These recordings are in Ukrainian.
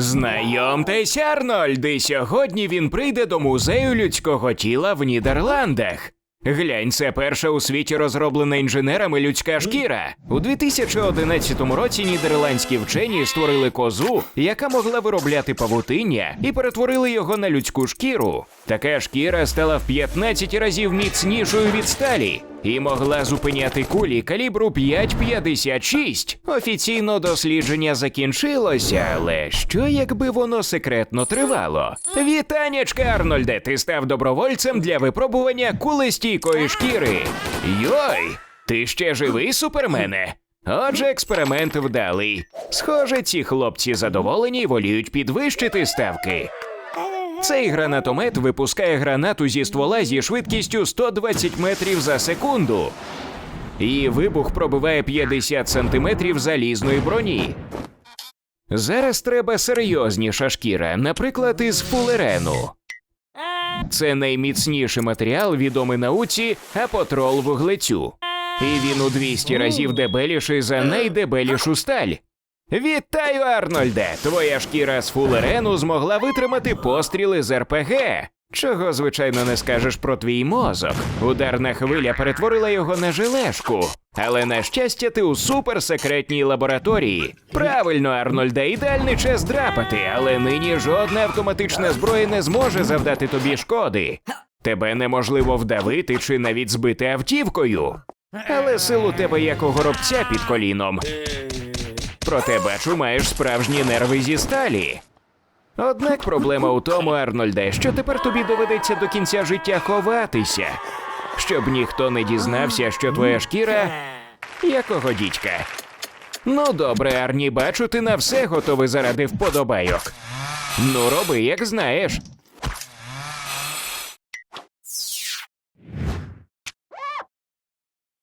Знайомтесь, Арнольд, і сьогодні він прийде до музею людського тіла в Нідерландах. Глянь, це перша у світі розроблена інженерами людська шкіра. У 2011 році нідерландські вчені створили козу, яка могла виробляти павутиння, і перетворили його на людську шкіру. Така шкіра стала в 15 разів міцнішою від сталі і могла зупиняти кулі калібру 5,56. Офіційно дослідження закінчилося, але що якби воно секретно тривало? Вітанечка, Арнольде, ти став добровольцем для випробування кулестійкої шкіри. Йой, ти ще живий, супермене? Отже, експеримент вдалий. Схоже, ці хлопці задоволені й воліють підвищити ставки. Цей гранатомет випускає гранату зі ствола зі швидкістю 120 метрів за секунду. Її вибух пробиває 50 сантиметрів залізної броні. Зараз треба серйозніша шкіра, наприклад, із фулерену. Це найміцніший матеріал, відомий науці апотрол вуглецю. І він у 200 разів дебеліший за найдебелішу сталь. Вітаю, Арнольде! Твоя шкіра з фулерену змогла витримати постріли з РПГ. Чого, звичайно, не скажеш про твій мозок. Ударна хвиля перетворила його на жилешку. Але на щастя, ти у суперсекретній лабораторії. Правильно, Арнольде, ідеальний час драпати, але нині жодна автоматична зброя не зможе завдати тобі шкоди. Тебе неможливо вдавити чи навіть збити автівкою. Але сил у тебе як у горобця під коліном. Проте бачу, маєш справжні нерви зі сталі. Однак проблема у тому, Арнольде, що тепер тобі доведеться до кінця життя ховатися, щоб ніхто не дізнався, що твоя шкіра якого дідька. Ну добре, Арні, бачу, ти на все готовий заради вподобайок. Ну, роби, як знаєш.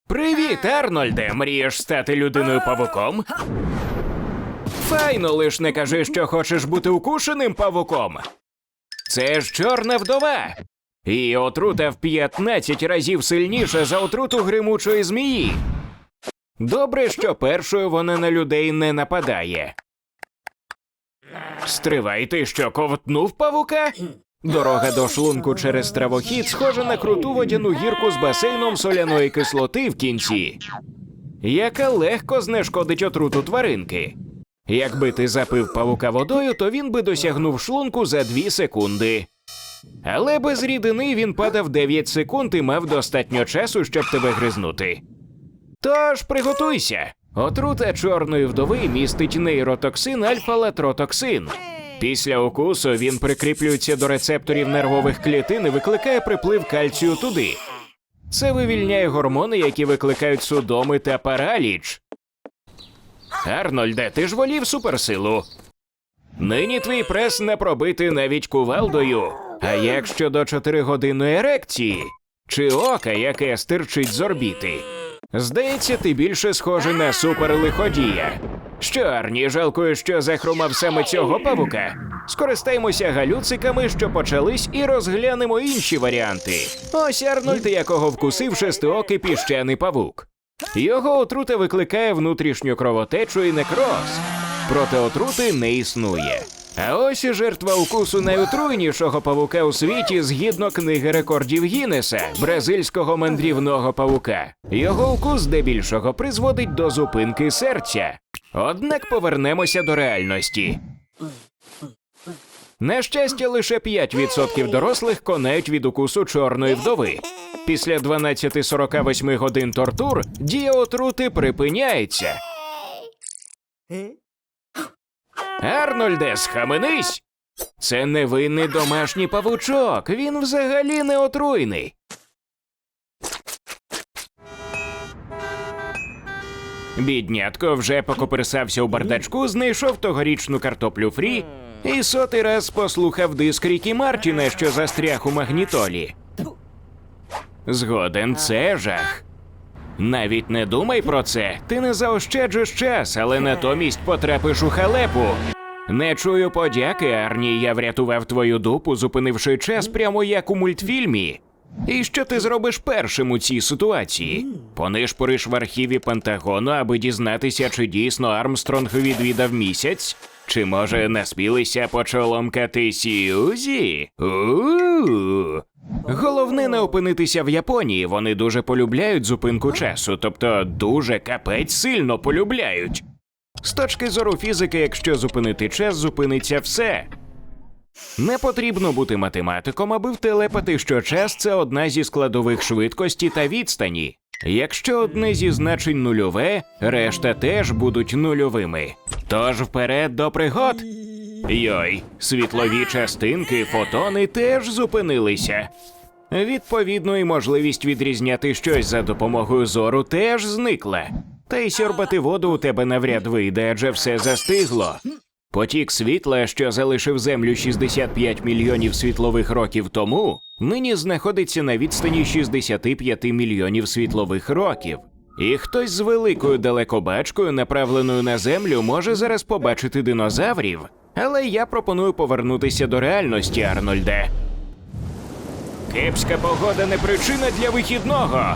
Привіт, Арнольде! Мрієш стати людиною павуком? Файно, лиш не кажи, що хочеш бути укушеним павуком. Це ж чорна вдова. І отрута в 15 разів сильніша за отруту гримучої змії. Добре, що першою вона на людей не нападає. Стривай, ти що ковтнув павука? Дорога до шлунку через травохід схожа на круту водяну гірку з басейном соляної кислоти в кінці, яка легко знешкодить отруту тваринки. Якби ти запив павука водою, то він би досягнув шлунку за 2 секунди. Але без рідини він падав 9 секунд і мав достатньо часу, щоб тебе гризнути. Тож приготуйся. Отрута чорної вдови містить нейротоксин альфа-латротоксин. Після укусу він прикріплюється до рецепторів нервових клітин і викликає приплив кальцію туди. Це вивільняє гормони, які викликають судоми та параліч. Арнольде, ти ж волів суперсилу. Нині твій прес не пробити навіть кувалдою. А як щодо чотиригодинної ерекції? Чи ока, яке стирчить з орбіти? Здається, ти більше схожий на суперлиходія. Що, Арні, жалкую, що захромав саме цього павука? Скористаємося галюциками, що почались, і розглянемо інші варіанти. Ось Арнольд, якого вкусив шестиокий піщаний павук. Його отрута викликає внутрішню кровотечу і некроз. Проте отрути не існує. А ось і жертва укусу найотруйнішого павука у світі згідно книги рекордів Гіннеса, бразильського мандрівного павука. Його укус здебільшого призводить до зупинки серця. Однак повернемося до реальності. На щастя, лише 5% дорослих конають від укусу чорної вдови. Після 12-48 годин тортур дія отрути припиняється. Арнольде, схаменись! Це невинний домашній павучок. Він взагалі не отруйний. Біднятко вже покоперсався у бардачку, знайшов тогорічну картоплю фрі і сотий раз послухав диск Рікі Мартіна, що застряг у магнітолі. Згоден, це жах. Навіть не думай про це. Ти не заощаджиш час, але натомість потрапиш у халепу. Не чую подяки, Арні. Я врятував твою дупу, зупинивши час прямо як у мультфільмі. І що ти зробиш першим у цій ситуації? Понишпориш в архіві Пентагону, аби дізнатися, чи дійсно Армстронг відвідав місяць? Чи може наспілися почоломкати Сьюзі? У-у-у. Головне не опинитися в Японії. Вони дуже полюбляють зупинку часу, тобто дуже капець сильно полюбляють. З точки зору фізики, якщо зупинити час, зупиниться все. Не потрібно бути математиком, аби втелепати, що час це одна зі складових швидкості та відстані. Якщо одне зі значень нульове, решта теж будуть нульовими. Тож вперед до пригод. Йой, світлові частинки, фотони теж зупинилися. Відповідно, і можливість відрізняти щось за допомогою зору теж зникла. Та й сьорбати воду у тебе навряд вийде, адже все застигло. Потік світла, що залишив Землю 65 мільйонів світлових років тому, нині знаходиться на відстані 65 мільйонів світлових років. І хтось з великою далекобачкою, направленою на землю, може зараз побачити динозаврів. Але я пропоную повернутися до реальності, Арнольде. Кепська погода не причина для вихідного.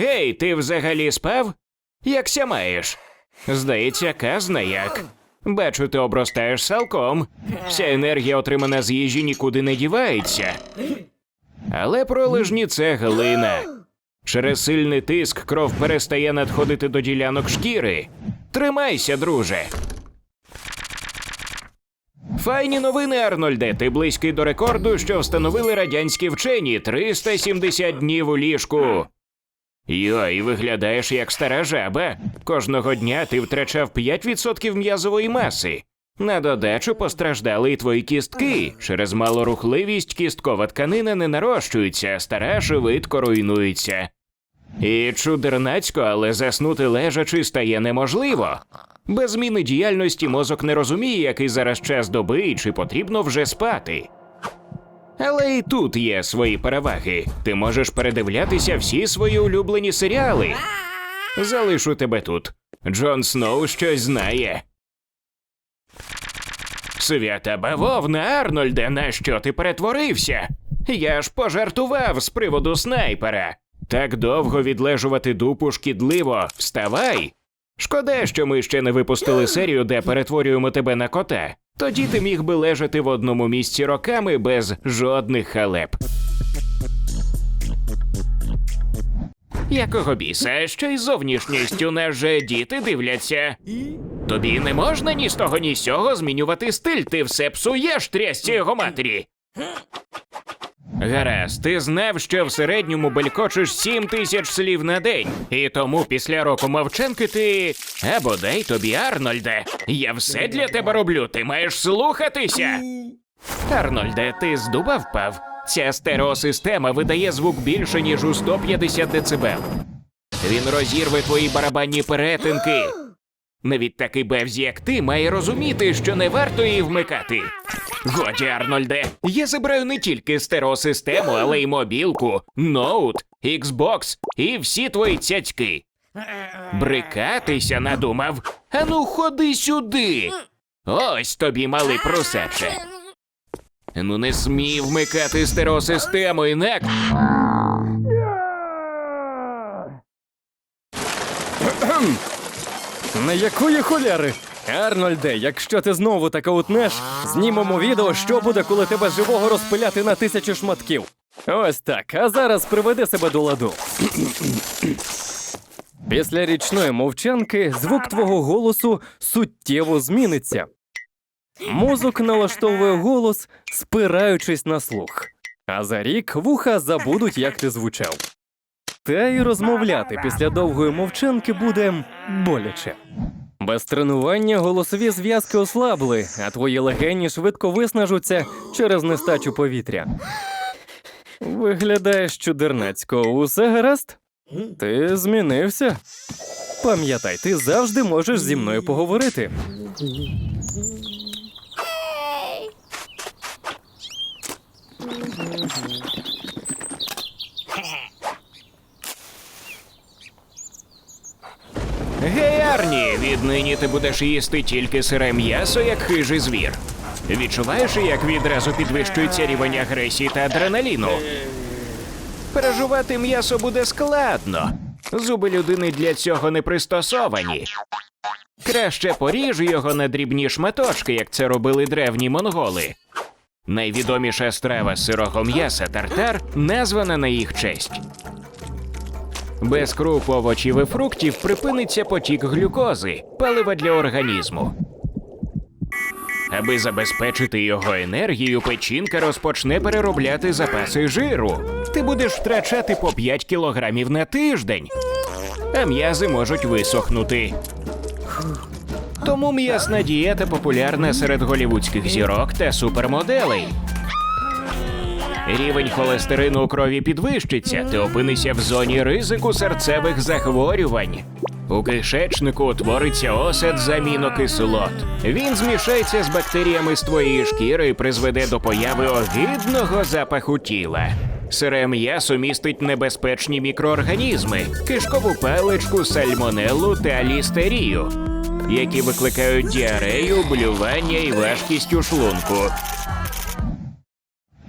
Гей, ти взагалі спав? Якся маєш? Здається, казна як. Бачу, ти обростаєш салком. Вся енергія, отримана з їжі, нікуди не дівається. Але пролежні це глина. Через сильний тиск кров перестає надходити до ділянок шкіри. Тримайся, друже. Файні новини, Арнольде. Ти близький до рекорду, що встановили радянські вчені 370 днів у ліжку. Йой, виглядаєш як стара жаба. Кожного дня ти втрачав 5% м'язової маси. На додачу постраждали і твої кістки. Через малорухливість кісткова тканина не нарощується, стара швидко руйнується. І чудернацько, але заснути лежачи стає неможливо. Без зміни діяльності мозок не розуміє, який зараз час доби і чи потрібно вже спати. Але і тут є свої переваги. Ти можеш передивлятися всі свої улюблені серіали. Залишу тебе тут. Джон Сноу щось знає. Свята бавовна, Арнольде, на що ти перетворився? Я ж пожартував з приводу снайпера. Так довго відлежувати дупу шкідливо. Вставай. Шкода, що ми ще не випустили серію, де перетворюємо тебе на кота. Тоді ти міг би лежати в одному місці роками без жодних халеп. Якого біса, ще й зовнішністю нас же діти дивляться. Тобі не можна ні з того, ні з сього змінювати стиль, ти все псуєш трясці його матері. Гаразд, ти знав, що в середньому белькочеш сім тисяч слів на день, і тому після року мовчанки ти. А бодай тобі, Арнольде, я все для тебе роблю, ти маєш слухатися. Арнольде, ти з дуба впав? Ця стереосистема видає звук більше, ніж у 150 дБ. Він розірве твої барабанні перетинки. Навіть такий бевз, як ти, має розуміти, що не варто її вмикати. Годі, Арнольде, я забираю не тільки стереосистему, але й мобілку, ноут, Xbox і всі твої цяцьки. Брикатися надумав. Ану, ходи сюди. Ось тобі, малий прусаче. Ну не смій вмикати стереосистему, інак. На якої холєри? Арнольде, якщо ти знову так утнеш, знімемо відео, що буде, коли тебе живого розпиляти на тисячу шматків. Ось так, а зараз приведи себе до ладу. Після річної мовчанки звук твого голосу суттєво зміниться. Мозок налаштовує голос, спираючись на слух. А за рік вуха забудуть, як ти звучав. Та й розмовляти після довгої мовчанки буде боляче. Без тренування голосові зв'язки ослабли, а твої легені швидко виснажуться через нестачу повітря. Виглядаєш чудернацько, усе гаразд? Ти змінився? Пам'ятай, ти завжди можеш зі мною поговорити. Гей, Арні, віднині ти будеш їсти тільки сире м'ясо, як хижий звір. Відчуваєш, як відразу підвищується рівень агресії та адреналіну? Пережувати м'ясо буде складно. Зуби людини для цього не пристосовані. Краще поріж його на дрібні шматочки, як це робили древні монголи. Найвідоміша страва сирого м'яса тартар названа на їх честь. Без круп, овочів і фруктів припиниться потік глюкози, палива для організму. Аби забезпечити його енергію, печінка розпочне переробляти запаси жиру. Ти будеш втрачати по 5 кілограмів на тиждень, а м'язи можуть висохнути. Тому м'ясна дієта популярна серед голівудських зірок та супермоделей. Рівень холестерину у крові підвищиться, ти опинишся в зоні ризику серцевих захворювань. У кишечнику утвориться осад з амінокислот. Він змішається з бактеріями з твоєї шкіри і призведе до появи огидного запаху тіла. Сире м'ясо містить небезпечні мікроорганізми, кишкову паличку, сальмонеллу та лістерію, які викликають діарею, блювання і важкість у шлунку.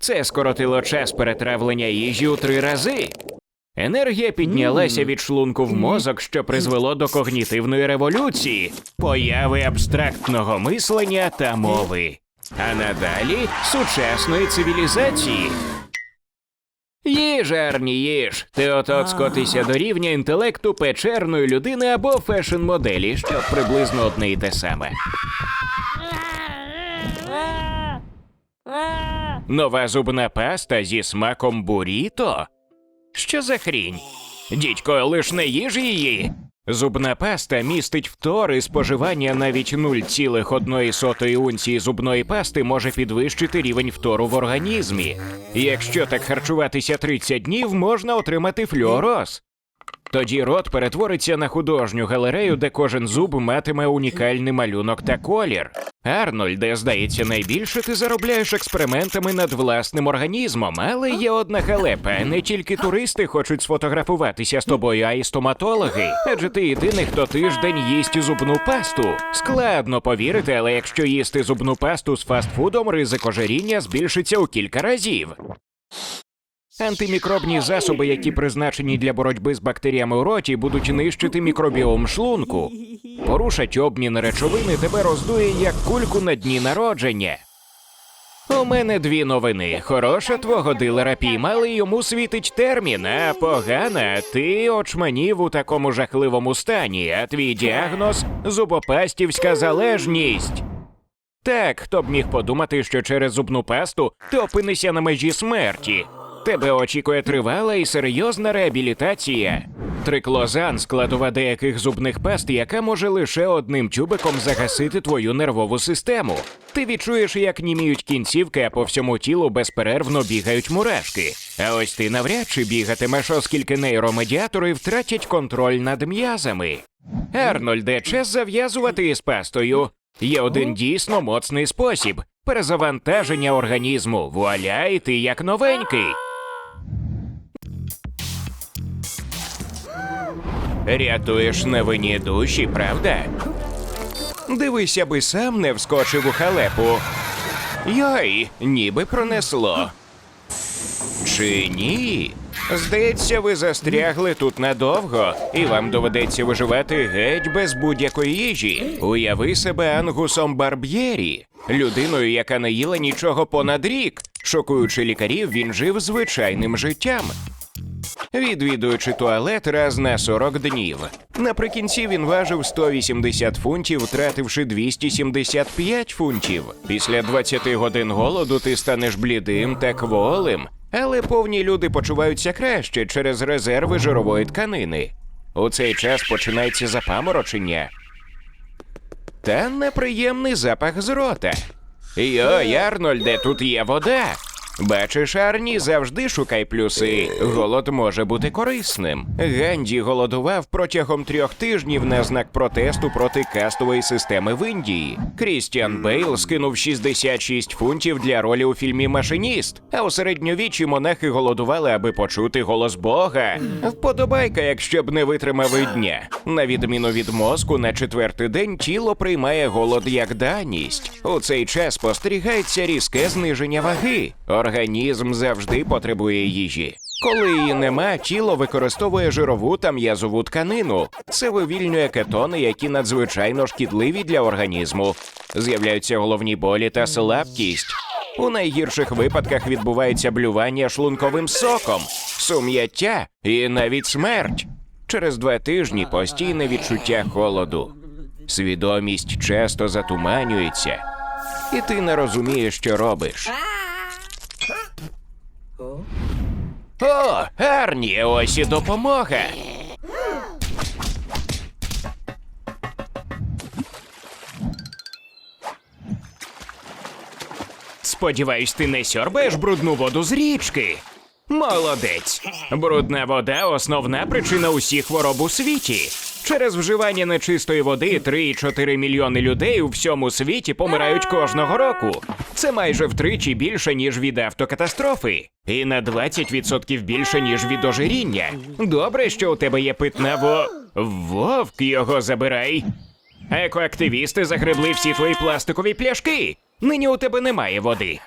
Це скоротило час перетравлення їжі у три рази. Енергія піднялася від шлунку в мозок, що призвело до когнітивної революції, появи абстрактного мислення та мови. А надалі сучасної цивілізації. Їж, Арні, їж. Ти от скотися до рівня інтелекту печерної людини або фешн-моделі, що приблизно одне й те саме. Нова зубна паста зі смаком буріто? Що за хрінь? Дідько, лиш не їж її. Зубна паста містить фтор споживання навіть 0,1 унції зубної пасти може підвищити рівень фтору в організмі. Якщо так харчуватися 30 днів, можна отримати флюороз. Тоді рот перетвориться на художню галерею, де кожен зуб матиме унікальний малюнок та колір. Арнольде, здається, найбільше ти заробляєш експериментами над власним організмом, але є одна халепа. Не тільки туристи хочуть сфотографуватися з тобою, а й стоматологи. Адже ти єдиний, хто тиждень їсть зубну пасту. Складно повірити, але якщо їсти зубну пасту з фастфудом, ризик ожиріння збільшиться у кілька разів. Антимікробні засоби, які призначені для боротьби з бактеріями у роті, будуть нищити мікробіом шлунку. Порушать обмін речовини тебе роздує як кульку на дні народження. У мене дві новини. Хороша твого дилера піймали, йому світить термін, а погана, ти очманів у такому жахливому стані, а твій діагноз зубопастівська залежність. Так, хто б міг подумати, що через зубну пасту ти опинишся на межі смерті. Тебе очікує тривала і серйозна реабілітація. Триклозан складова деяких зубних паст, яка може лише одним тюбиком загасити твою нервову систему. Ти відчуєш, як німіють кінцівки, а по всьому тілу безперервно бігають мурашки. А ось ти навряд чи бігатимеш, оскільки нейромедіатори втратять контроль над м'язами. Арнольде, час зав'язувати із пастою. Є один дійсно моцний спосіб перезавантаження організму. Вуаля, і ти як новенький. Рятуєш невинні душі, правда? Дивися би сам не вскочив у халепу. Йой, ніби пронесло. Чи ні? Здається, ви застрягли тут надовго, і вам доведеться виживати геть без будь-якої їжі. Уяви себе ангусом Барб'єрі, людиною, яка не їла нічого понад рік. Шокуючи лікарів, він жив звичайним життям. Відвідуючи туалет раз на 40 днів. Наприкінці він важив 180 фунтів, втративши 275 фунтів. Після 20 годин голоду ти станеш блідим та кволим. Але повні люди почуваються краще через резерви жирової тканини. У цей час починається запаморочення та неприємний запах з рота. Йой, Арнольде, тут є вода. Бачиш, Арні, завжди шукай плюси. Голод може бути корисним. Ганді голодував протягом трьох тижнів на знак протесту проти кастової системи в Індії. Крістіан Бейл скинув 66 фунтів для ролі у фільмі Машиніст. А у середньовіччі монахи голодували, аби почути голос Бога. Вподобайка, якщо б не витримав і дня. На відміну від мозку, на четвертий день тіло приймає голод як даність. У цей час спостерігається різке зниження ваги. Організм завжди потребує їжі. Коли її нема, тіло використовує жирову та м'язову тканину. Це вивільнює кетони, які надзвичайно шкідливі для організму. З'являються головні болі та слабкість. У найгірших випадках відбувається блювання шлунковим соком, сум'яття і навіть смерть. Через два тижні постійне відчуття холоду. Свідомість часто затуманюється, і ти не розумієш, що робиш. О, Арні, ось і допомога. Сподіваюсь, ти не сьорбаєш брудну воду з річки. Молодець. Брудна вода основна причина усіх хвороб у світі. Через вживання нечистої води 3,4 мільйони людей у всьому світі помирають кожного року. Це майже втричі більше, ніж від автокатастрофи, і на 20% більше, ніж від ожиріння. Добре, що у тебе є питна во. Вовк його забирай. Екоактивісти загребли всі твої пластикові пляшки. Нині у тебе немає води.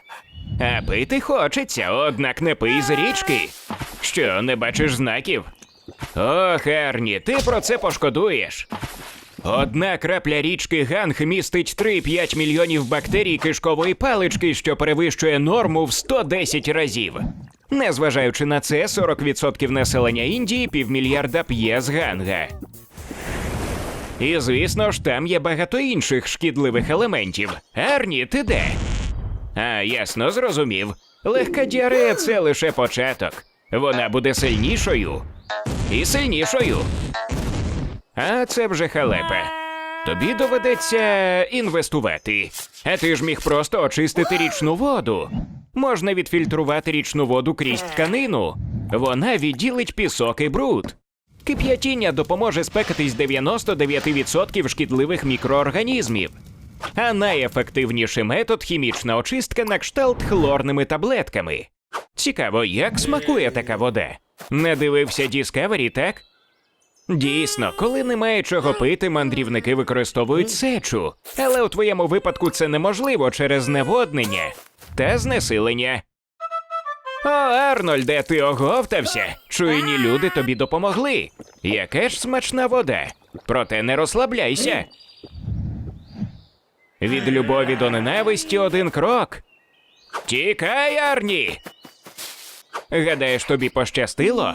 А пити хочеться, однак не пий з річки. Що, не бачиш знаків? Ох, Ерні, ти про це пошкодуєш. Одна крапля річки Ганг містить 3-5 мільйонів бактерій кишкової палички, що перевищує норму в 110 разів. Незважаючи на це, 40% населення Індії півмільярда п'є з ганга. І звісно ж, там є багато інших шкідливих елементів. Арні, ти де? А, ясно, зрозумів. Легка діарея це лише початок. Вона буде сильнішою і сильнішою. А це вже халепа. Тобі доведеться інвестувати. А ти ж міг просто очистити річну воду. Можна відфільтрувати річну воду крізь тканину. Вона відділить пісок і бруд. Кип'ятіння допоможе спекатись 99% шкідливих мікроорганізмів. А найефективніший метод хімічна очистка на кшталт хлорними таблетками. Цікаво, як смакує така вода. Не дивився Discovery, так? Дійсно, коли немає чого пити, мандрівники використовують сечу. Але у твоєму випадку це неможливо через зневоднення та знесилення. О, Арнольде, ти оговтався. Чуйні люди тобі допомогли. Яка ж смачна вода. Проте не розслабляйся. Від любові до ненависті один крок. Тікай, Арні! Гадаєш, тобі пощастило?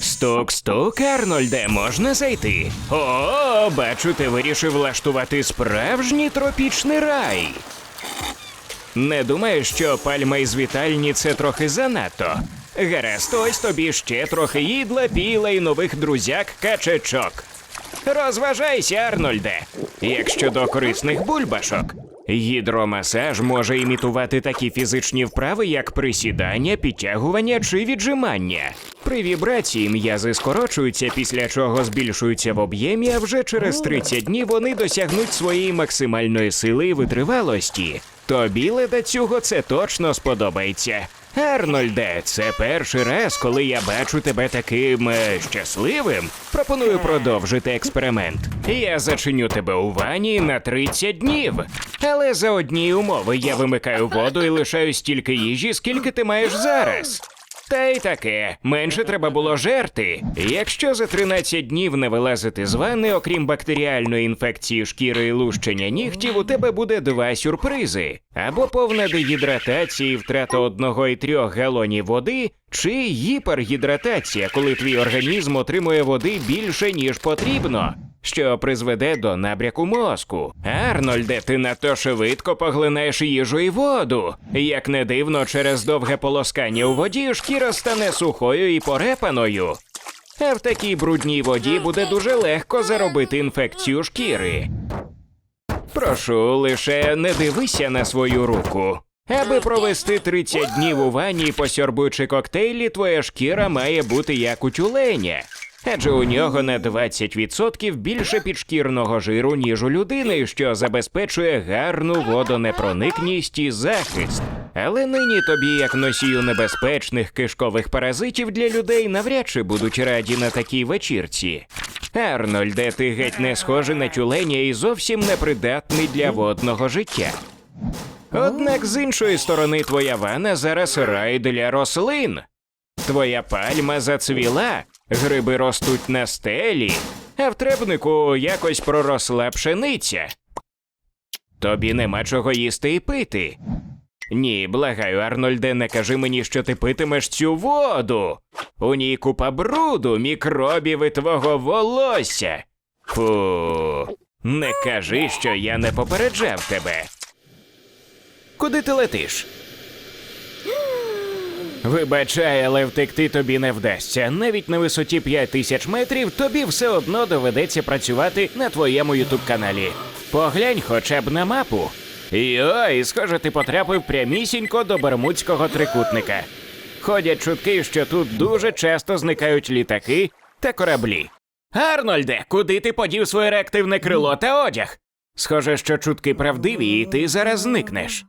Стук, стук, Арнольде, можна зайти? О, бачу, ти вирішив влаштувати справжній тропічний рай. Не думаєш, що пальма із вітальні це трохи занадто. Гаразд, ось тобі ще трохи їдла, піла і нових друзяк качечок. Розважайся, Арнольде. Як щодо корисних бульбашок, гідромасаж може імітувати такі фізичні вправи, як присідання, підтягування чи віджимання. При вібрації м'язи скорочуються, після чого збільшуються в об'ємі, а вже через 30 днів вони досягнуть своєї максимальної сили і витривалості. Тобі цього це точно сподобається. Арнольде, це перший раз, коли я бачу тебе таким е, щасливим. Пропоную продовжити експеримент. Я зачиню тебе у ванні на 30 днів. Але за одні умови я вимикаю воду і лишаю стільки їжі, скільки ти маєш зараз. Та й таке, менше треба було жерти. Якщо за 13 днів не вилазити з ванни, окрім бактеріальної інфекції шкіри і лущення нігтів, у тебе буде два сюрпризи: або повна дегідратація і втрата одного і трьох галонів води, чи гіпергідратація, коли твій організм отримує води більше ніж потрібно. Що призведе до набряку мозку. Арнольде, ти надто швидко поглинаєш їжу і воду. Як не дивно, через довге полоскання у воді шкіра стане сухою і порепаною. А в такій брудній воді буде дуже легко заробити інфекцію шкіри. Прошу, лише не дивися на свою руку. Аби провести 30 днів у ванні, посьорбуючи коктейлі, твоя шкіра має бути як у тюленя. Адже у нього на 20% більше підшкірного жиру, ніж у людини, що забезпечує гарну водонепроникність і захист. Але нині тобі, як носію небезпечних кишкових паразитів для людей, навряд чи будуть раді на такій вечірці. Арнольде, ти геть не схожий на тюленя і зовсім непридатний для водного життя. Однак з іншої сторони твоя ванна зараз рай для рослин. Твоя пальма зацвіла, гриби ростуть на стелі, а в требнику якось проросла пшениця. Тобі нема чого їсти і пити. Ні, благаю, Арнольде, не кажи мені, що ти питимеш цю воду. У ній купа бруду, мікробів і твого волосся. Фу, не кажи, що я не попереджав тебе. Куди ти летиш? Вибачай, але втекти тобі не вдасться. Навіть на висоті 5 тисяч метрів тобі все одно доведеться працювати на твоєму ютуб каналі. Поглянь хоча б на мапу. Йой, схоже, ти потрапив прямісінько до Бермудського трикутника. Ходять чутки, що тут дуже часто зникають літаки та кораблі. Арнольде, куди ти подів своє реактивне крило та одяг? Схоже, що чутки правдиві, і ти зараз зникнеш.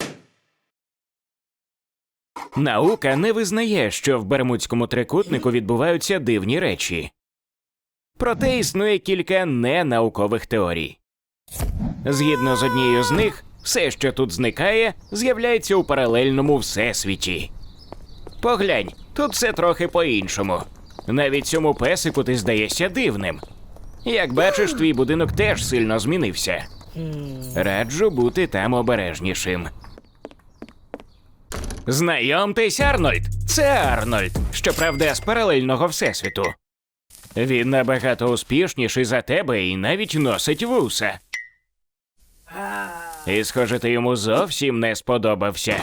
Наука не визнає, що в Бермудському трикутнику відбуваються дивні речі. Проте існує кілька ненаукових теорій. Згідно з однією з них, все, що тут зникає, з'являється у паралельному всесвіті. Поглянь, тут все трохи по-іншому. Навіть цьому песику ти здаєшся дивним. Як бачиш, твій будинок теж сильно змінився. Раджу бути там обережнішим. Знайомтесь, Арнольд. Це Арнольд, щоправда, з паралельного всесвіту. Він набагато успішніший за тебе і навіть носить вуса. І, схоже, ти йому зовсім не сподобався.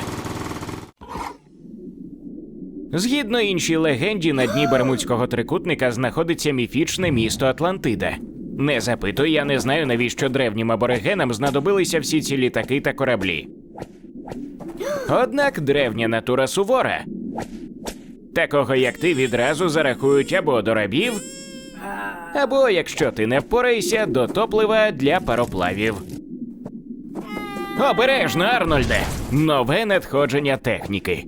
Згідно іншій легенді, на дні Бермудського трикутника знаходиться міфічне місто Атлантида. Не запитуй, я не знаю, навіщо древнім аборигенам знадобилися всі ці літаки та кораблі. Однак древня натура сувора. Такого, як ти, відразу зарахують або до рабів, або, якщо ти не впораєшся, до топлива для пароплавів. Обережно, Арнольде! Нове надходження техніки.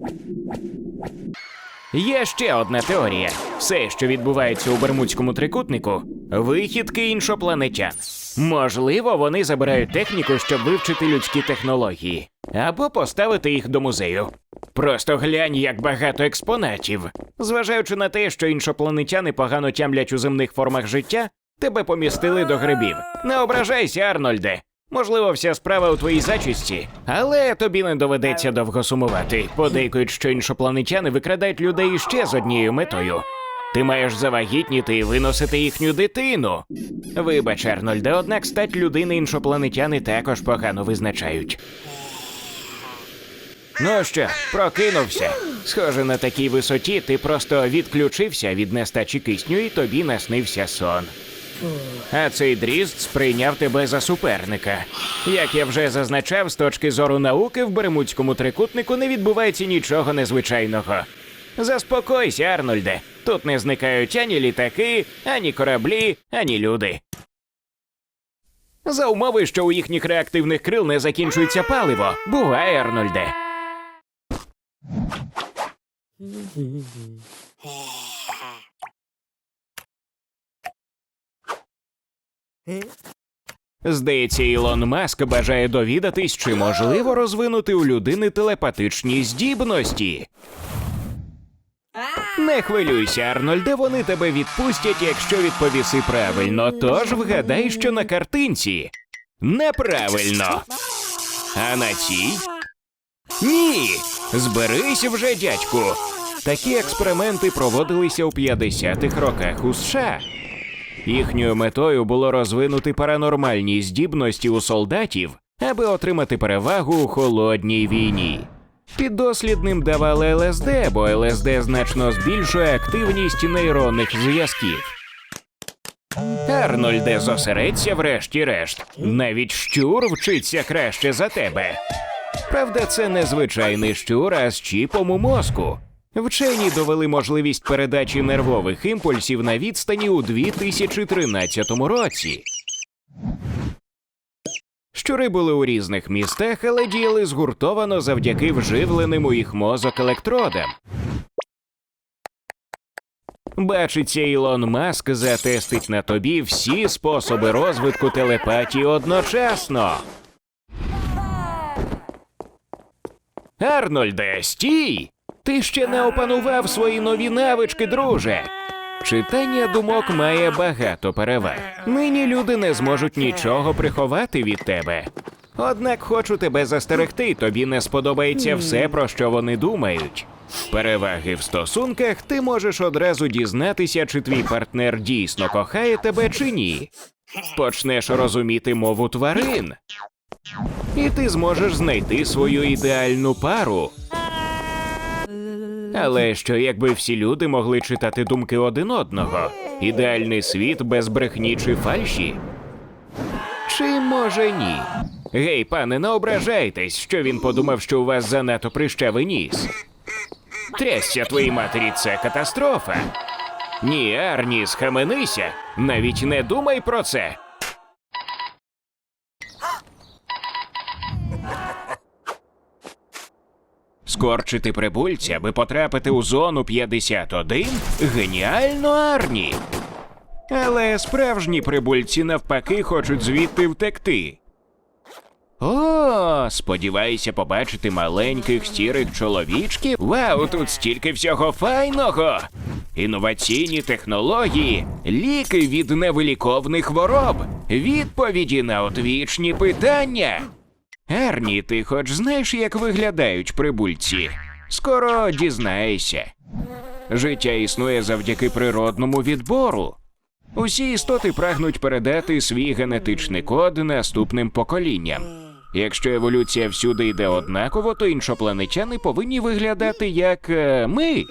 Є ще одна теорія: все, що відбувається у Бермудському трикутнику, вихідки іншопланетян. Можливо, вони забирають техніку, щоб вивчити людські технології, або поставити їх до музею. Просто глянь, як багато експонатів. Зважаючи на те, що іншопланетяни погано тямлять у земних формах життя, тебе помістили до грибів. Не ображайся, Арнольде. Можливо, вся справа у твоїй зачісті, але тобі не доведеться довго сумувати. Подейкують, що іншопланетяни викрадають людей іще з однією метою. Ти маєш завагітніти і виносити їхню дитину. Вибач, Арнольде, однак стать людини іншопланетяни також погано визначають. Ну що, прокинувся. Схоже, на такій висоті ти просто відключився від нестачі кисню і тобі наснився сон. А цей дрізд сприйняв тебе за суперника. Як я вже зазначав, з точки зору науки в Бермудському трикутнику не відбувається нічого незвичайного. Заспокойся, Арнольде. Тут не зникають ані літаки, ані кораблі, ані люди. За умови, що у їхніх реактивних крил не закінчується паливо. Буває, Арнольде. Здається, Ілон Маск бажає довідатись, чи можливо розвинути у людини телепатичні здібності. Не хвилюйся, Арнольде, вони тебе відпустять, якщо відповіси правильно. Тож вгадай, що на картинці. Неправильно. А на цій? Ні. Зберись вже, дядьку. Такі експерименти проводилися у 50-х роках у США. Їхньою метою було розвинути паранормальні здібності у солдатів, аби отримати перевагу у холодній війні. Піддослідним давали ЛСД, бо ЛСД значно збільшує активність нейронних зв'язків. Арнольде, зосередься врешті-решт. Навіть щур вчиться краще за тебе. Правда, це не звичайний щур, а з чіпом у мозку. Вчені довели можливість передачі нервових імпульсів на відстані у 2013 році. Щури були у різних містах, але діяли згуртовано завдяки вживленим у їх мозок електродам. Бачиться, Ілон Маск затестить на тобі всі способи розвитку телепатії одночасно. Арнольде, стій! Ти ще не опанував свої нові навички, друже. Читання думок має багато переваг. Нині люди не зможуть нічого приховати від тебе. Однак хочу тебе застерегти, тобі не сподобається все, про що вони думають. Переваги в стосунках ти можеш одразу дізнатися, чи твій партнер дійсно кохає тебе чи ні. Почнеш розуміти мову тварин. І ти зможеш знайти свою ідеальну пару. Але що якби всі люди могли читати думки один одного? Ідеальний світ без брехні чи фальші? Чи може ні? Гей, пане, не ображайтесь, що він подумав, що у вас занадто прищавий ніс. Трясся твоїй матері, це катастрофа. Ні, Арні, схаменися, навіть не думай про це. Скорчити прибульця, аби потрапити у зону 51? Геніально, Арні. Але справжні прибульці навпаки хочуть звідти втекти. О, сподіваюся побачити маленьких сірих чоловічків. Вау, тут стільки всього файного. Інноваційні технології, ліки від невиліковних хвороб, відповіді на отвічні питання. Ерні, ти хоч знаєш, як виглядають прибульці? Скоро дізнаєшся. Життя існує завдяки природному відбору. Усі істоти прагнуть передати свій генетичний код наступним поколінням. Якщо еволюція всюди йде однаково, то іншопланетяни повинні виглядати як е, ми.